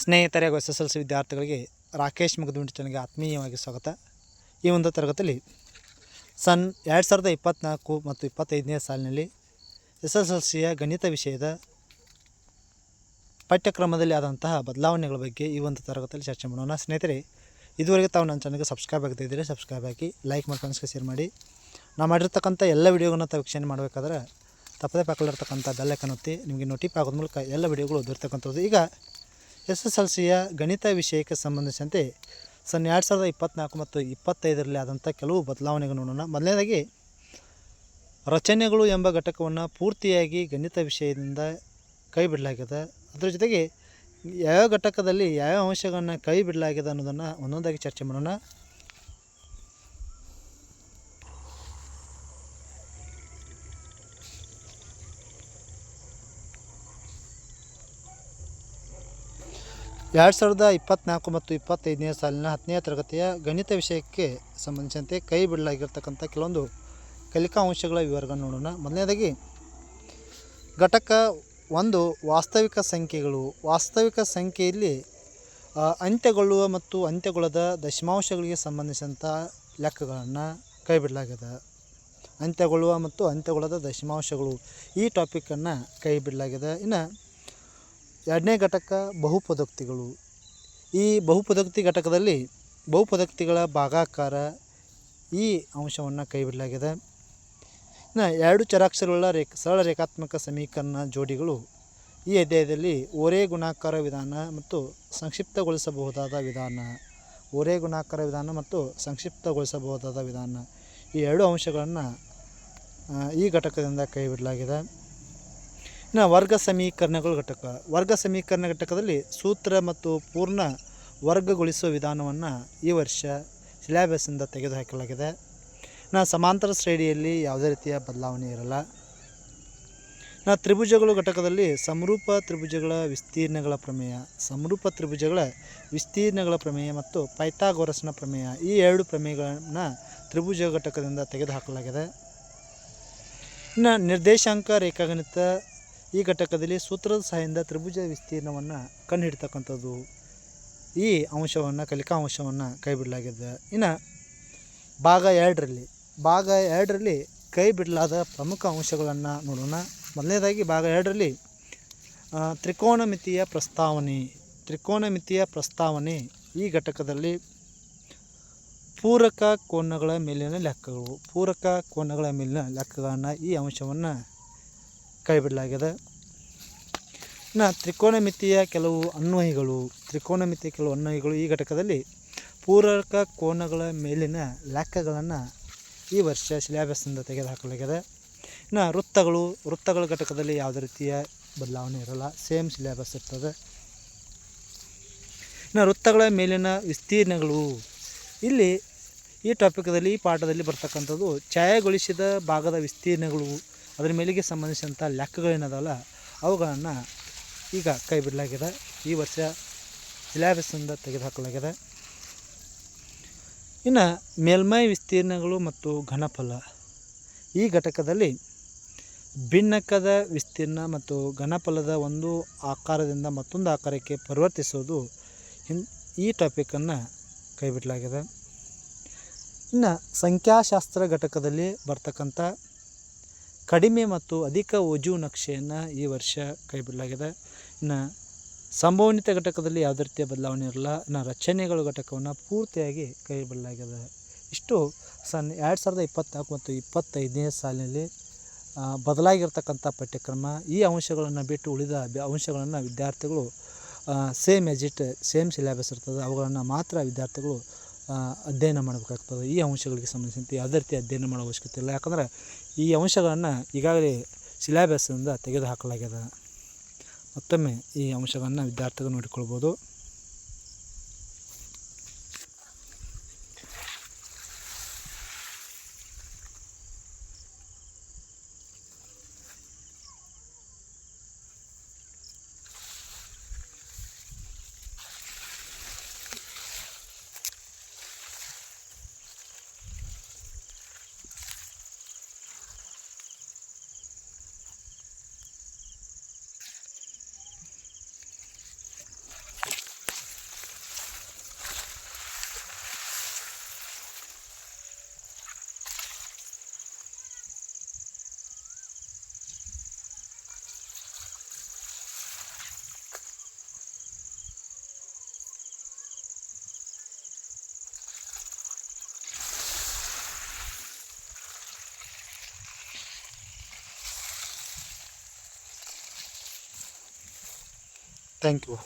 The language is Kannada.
ಸ್ನೇಹಿತರೆ ಹಾಗೂ ಎಸ್ ಎಸ್ ಎಲ್ ಸಿ ವಿದ್ಯಾರ್ಥಿಗಳಿಗೆ ರಾಕೇಶ್ ಮುಗದುಂಡಿ ಚಾನಲ್ಗೆ ಆತ್ಮೀಯವಾಗಿ ಸ್ವಾಗತ. ಈ ಒಂದು ತರಗತಿಯಲ್ಲಿ ಸನ್ ಎರಡು ಸಾವಿರದ ಇಪ್ಪತ್ತ್ನಾಲ್ಕು ಮತ್ತು ಇಪ್ಪತ್ತೈದನೇ ಸಾಲಿನಲ್ಲಿ ಎಸ್ ಎಸ್ ಎಲ್ ಸಿಯ ಗಣಿತ ವಿಷಯದ ಪಠ್ಯಕ್ರಮದಲ್ಲಿ ಆದಂತಹ ಬದಲಾವಣೆಗಳ ಬಗ್ಗೆ ಈ ಒಂದು ತರಗತಿಯಲ್ಲಿ ಚರ್ಚೆ ಮಾಡೋಣ. ಸ್ನೇಹಿತರೆ, ಇದುವರೆಗೆ ತಾವು ನನ್ನ ಚಾನಲ್ಗೆ ಸಬ್ಸ್ಕ್ರೈಬ್ ಆಗ್ತಿದ್ದೀರಿ ಸಬ್ಸ್ಕ್ರೈಬ್ ಹಾಕಿ ಲೈಕ್ ಮಾಡ್ಕೊಂಡು ಶೇರ್ ಮಾಡಿ. ನಾವು ಮಾಡಿರ್ತಕ್ಕಂಥ ಎಲ್ಲ ವಿಡಿಯೋಗಳನ್ನ ತಾವು ವೀಕ್ಷಣೆ ಮಾಡಬೇಕಾದ್ರೆ ತಪ್ಪದೇ ಪಕ್ಕದಲ್ಲಿರ್ತಕ್ಕಂಥ ಬೆಲ್ಲೈಕನ್ ಒತ್ತಿ ನಿಮಗೆ ನೋಟಿಫ್ ಆಗೋದ ಮೂಲಕ ಎಲ್ಲ ವಿಡಿಯೋಗಳು ದೊರೆತಕ್ಕಂಥದ್ದು. ಈಗ ಎಸ್ ಎಸ್ ಎಲ್ ಸಿಯ ಗಣಿತ ವಿಷಯಕ್ಕೆ ಸಂಬಂಧಿಸಿದಂತೆ ಸನ್ ಎರಡು ಸಾವಿರದ ಇಪ್ಪತ್ತ್ನಾಲ್ಕು ಮತ್ತು ಇಪ್ಪತ್ತೈದರಲ್ಲಿ ಆದಂಥ ಕೆಲವು ಬದಲಾವಣೆಗಳು ನೋಡೋಣ. ಮೊದಲನೇದಾಗಿ, ರಚನೆಗಳು ಎಂಬ ಘಟಕವನ್ನು ಪೂರ್ತಿಯಾಗಿ ಗಣಿತ ವಿಷಯದಿಂದ ಕೈ ಬಿಡಲಾಗಿದೆ. ಅದರ ಜೊತೆಗೆ, ಯಾವ ಘಟಕದಲ್ಲಿ ಯಾವ ಅಂಶಗಳನ್ನು ಕೈ ಬಿಡಲಾಗಿದೆ ಅನ್ನೋದನ್ನು ಒಂದೊಂದಾಗಿ ಚರ್ಚೆ ಮಾಡೋಣ. ಎರಡು ಸಾವಿರದ ಇಪ್ಪತ್ತ್ನಾಲ್ಕು ಮತ್ತು ಇಪ್ಪತ್ತೈದನೇ ಸಾಲಿನ ಹತ್ತನೇ ತರಗತಿಯ ಗಣಿತ ವಿಷಯಕ್ಕೆ ಸಂಬಂಧಿಸಿದಂತೆ ಕೈ ಬಿಡಲಾಗಿರ್ತಕ್ಕಂಥ ಕೆಲವೊಂದು ಕಲಿಕಾ ಅಂಶಗಳ ವಿವರಗಳನ್ನು ನೋಡೋಣ. ಮೊದಲನೇದಾಗಿ, ಘಟಕ ಒಂದು ವಾಸ್ತವಿಕ ಸಂಖ್ಯೆಗಳು. ವಾಸ್ತವಿಕ ಸಂಖ್ಯೆಯಲ್ಲಿ ಅಂತ್ಯಗೊಳ್ಳುವ ಮತ್ತು ಅಂತ್ಯಗೊಳ್ಳದ ದಶಮಾಂಶಗಳಿಗೆ ಸಂಬಂಧಿಸಿದಂಥ ಲೆಕ್ಕಗಳನ್ನು ಕೈ ಬಿಡಲಾಗಿದೆ ಅಂತ್ಯಗೊಳ್ಳುವ ಮತ್ತು ಅಂತ್ಯಗೊಳ್ಳದ ದಶಮಾಂಶಗಳು ಈ ಟಾಪಿಕನ್ನು ಕೈ ಬಿಡಲಾಗಿದೆ ಇನ್ನು ಎರಡನೇ ಘಟಕ ಬಹುಪದೋಕ್ತಿಗಳು. ಈ ಬಹುಪದೋಕ್ತಿ ಘಟಕದಲ್ಲಿ ಬಹುಪದೋಕ್ತಿಗಳ ಭಾಗಾಕಾರ ಈ ಅಂಶವನ್ನು ಕೈಬಿಡಲಾಗಿದೆ. ಇನ್ನು ಎರಡು ಚರಾಕ್ಷರಗಳ ರೇಖ, ಸರಳ ರೇಖಾತ್ಮಕ ಸಮೀಕರಣ ಜೋಡಿಗಳು ಈ ಅಧ್ಯಾಯದಲ್ಲಿ ಓರೇ ಗುಣಾಕಾರ ವಿಧಾನ ಮತ್ತು ಸಂಕ್ಷಿಪ್ತಗೊಳಿಸಬಹುದಾದ ವಿಧಾನ. ಓರೇ ಗುಣಾಕಾರ ವಿಧಾನ ಮತ್ತು ಸಂಕ್ಷಿಪ್ತಗೊಳಿಸಬಹುದಾದ ವಿಧಾನ. ಈ ಎರಡು ಅಂಶಗಳನ್ನು ಈ ಘಟಕದಿಂದ ಕೈಬಿಡಲಾಗಿದೆ. ಇನ್ನು ವರ್ಗ ಸಮೀಕರಣಗಳು ಘಟಕ. ವರ್ಗ ಸಮೀಕರಣ ಘಟಕದಲ್ಲಿ ಸೂತ್ರ ಮತ್ತು ಪೂರ್ಣ ವರ್ಗಗೊಳಿಸುವ ವಿಧಾನವನ್ನು ಈ ವರ್ಷ ಸಿಲೆಬಸ್ಸಿಂದ ತೆಗೆದುಹಾಕಲಾಗಿದೆ. ನಾ ಸಮಾಂತರ ಶ್ರೇಣಿಯಲ್ಲಿ ಯಾವುದೇ ರೀತಿಯ ಬದಲಾವಣೆ ಇರಲ್ಲ. ನಾ ತ್ರಿಭುಜಗಳು ಘಟಕದಲ್ಲಿ ಸಮರೂಪ ತ್ರಿಭುಜಗಳ ವಿಸ್ತೀರ್ಣಗಳ ಪ್ರಮೇಯ, ಸಮರೂಪ ತ್ರಿಭುಜಗಳ ವಿಸ್ತೀರ್ಣಗಳ ಪ್ರಮೇಯ ಮತ್ತು ಪೈಥಾಗೋರಸ್ನ ಪ್ರಮೇಯ ಈ ಎರಡು ಪ್ರಮೇಯಗಳನ್ನು ತ್ರಿಭುಜ ಘಟಕದಿಂದ ತೆಗೆದುಹಾಕಲಾಗಿದೆ. ಇನ್ನು ನಿರ್ದೇಶಾಂಕ ರೇಖಾಗಣಿತ ಈ ಘಟಕದಲ್ಲಿ ಸೂತ್ರದ ಸಹಾಯದಿಂದ ತ್ರಿಭುಜ ವಿಸ್ತೀರ್ಣವನ್ನು ಕಂಡುಹಿಡ್ತಕ್ಕಂಥದ್ದು ಈ ಅಂಶವನ್ನು, ಕಲಿಕಾ ಅಂಶವನ್ನು ಕೈ ಬಿಡಲಾಗಿದೆ ಇನ್ನು ಭಾಗ ಎರಡರಲ್ಲಿ ಭಾಗ ಎರಡರಲ್ಲಿ ಕೈ ಬಿಡಲಾದ ಪ್ರಮುಖ ಅಂಶಗಳನ್ನು ನೋಡೋಣ. ಮೊದಲನೇದಾಗಿ ಭಾಗ ಎರಡರಲ್ಲಿ ತ್ರಿಕೋನ ತ್ರಿಕೋನಮಿತಿಯ ಪ್ರಸ್ತಾವನೆ ತ್ರಿಕೋನಮಿತಿಯ ಪ್ರಸ್ತಾವನೆ ಈ ಘಟಕದಲ್ಲಿ ಪೂರಕ ಕೋನಗಳ ಮೇಲಿನ ಲೆಕ್ಕಗಳು, ಪೂರಕ ಕೋನಗಳ ಮೇಲಿನ ಲೆಕ್ಕಗಳನ್ನು ಈ ಅಂಶವನ್ನು ಕೈಬಿಡಲಾಗಿದೆ. ಇನ್ನು ತ್ರಿಕೋನಮಿತಿಯ ಕೆಲವು ಅನ್ವಯಗಳು, ತ್ರಿಕೋನಮಿತಿಯ ಕೆಲವು ಅನ್ವಯಗಳು ಈ ಘಟಕದಲ್ಲಿ ಪೂರಕ ಕೋನಗಳ ಮೇಲಿನ ಲೆಕ್ಕಗಳನ್ನು ಈ ವರ್ಷ ಸಿಲೆಬಸ್ನಿಂದ ತೆಗೆದುಹಾಕಲಾಗಿದೆ. ಇನ್ನು ವೃತ್ತಗಳು, ವೃತ್ತಗಳ ಘಟಕದಲ್ಲಿ ಯಾವುದೇ ರೀತಿಯ ಬದಲಾವಣೆ ಇರಲ್ಲ, ಸೇಮ್ ಸಿಲೆಬಸ್ ಇರ್ತದೆ. ಇನ್ನು ವೃತ್ತಗಳ ಮೇಲಿನ ವಿಸ್ತೀರ್ಣಗಳು, ಇಲ್ಲಿ ಈ ಟಾಪಿಕ್ದಲ್ಲಿ ಈ ಪಾಠದಲ್ಲಿ ಬರ್ತಕ್ಕಂಥದ್ದು ಛಾಯಾಗೊಳಿಸಿದ ಭಾಗದ ವಿಸ್ತೀರ್ಣಗಳು ಅದರ ಮೇಲಿಗೆ ಸಂಬಂಧಿಸಿದಂಥ ಲೆಕ್ಕಗಳೇನದಲ್ಲ ಅವುಗಳನ್ನು ಈಗ ಕೈ ಬಿಡಲಾಗಿದೆ. ಈ ವರ್ಷ ಸಿಲೆಬಸ್ಸಿಂದ ತೆಗೆದುಹಾಕಲಾಗಿದೆ. ಇನ್ನು ಮೇಲ್ಮೈ ವಿಸ್ತೀರ್ಣಗಳು ಮತ್ತು ಘನಫಲ. ಈ ಘಟಕದಲ್ಲಿ ಭಿನ್ನಕದ ವಿಸ್ತೀರ್ಣ ಮತ್ತು ಘನಫಲದ ಒಂದು ಆಕಾರದಿಂದ ಮತ್ತೊಂದು ಆಕಾರಕ್ಕೆ ಪರಿವರ್ತಿಸೋದು ಹಿನ್, ಈ ಟಾಪಿಕನ್ನು ಕೈಬಿಡಲಾಗಿದೆ. ಇನ್ನು ಸಂಖ್ಯಾಶಾಸ್ತ್ರ ಘಟಕದಲ್ಲಿ ಬರ್ತಕ್ಕಂಥ ಕಡಿಮೆ ಮತ್ತು ಅಧಿಕ ಒಜು ನಕ್ಷೆಯನ್ನು ಈ ವರ್ಷ ಕೈಬಿಡಲಾಗಿದೆ. ಇನ್ನು ಸಂಭವನೀಯತೆ ಘಟಕದಲ್ಲಿ ಯಾವುದೇ ರೀತಿಯ ಬದಲಾವಣೆ ಇರಲ್ಲ. ಇನ್ನು ರಚನೆಗಳ ಘಟಕವನ್ನು ಪೂರ್ತಿಯಾಗಿ ಕೈಬಿಡಲಾಗಿದೆ. ಇಷ್ಟು ಸನ್ ಎರಡು ಸಾವಿರದ ಇಪ್ಪತ್ತ್ನಾಲ್ಕು ಮತ್ತು ಇಪ್ಪತ್ತೈದನೇ ಸಾಲಿನಲ್ಲಿ ಬದಲಾಗಿರ್ತಕ್ಕಂಥ ಪಠ್ಯಕ್ರಮ. ಈ ಅಂಶಗಳನ್ನು ಬಿಟ್ಟು ಉಳಿದ ಅಂಶಗಳನ್ನು ವಿದ್ಯಾರ್ಥಿಗಳು ಸೇಮ್ ಎಜಿಟ್ ಸೇಮ್ ಸಿಲೆಬಸ್ ಇರ್ತದೆ. ಅವುಗಳನ್ನು ಮಾತ್ರ ವಿದ್ಯಾರ್ಥಿಗಳು ಅಧ್ಯಯನ ಮಾಡಬೇಕಾಗ್ತದೆ. ಈ ಅಂಶಗಳಿಗೆ ಸಂಬಂಧಿಸಿದಂತೆ ಯಾವುದೇ ರೀತಿ ಅಧ್ಯಯನ ಮಾಡೋ ಅವಶ್ಯಕತೆ ಇಲ್ಲ. ಯಾಕಂದರೆ ಈ ಅಂಶಗಳನ್ನು ಈಗಾಗಲೇ ಸಿಲೆಬಸ್ಸಿಂದ ತೆಗೆದುಹಾಕಲಾಗಿದೆ ಮತ್ತೊಮ್ಮೆ ಈ ಅಂಶಗಳನ್ನು ವಿದ್ಯಾರ್ಥಿಗಳು ನೋಡಿಕೊಳ್ಬೋದು. Thank you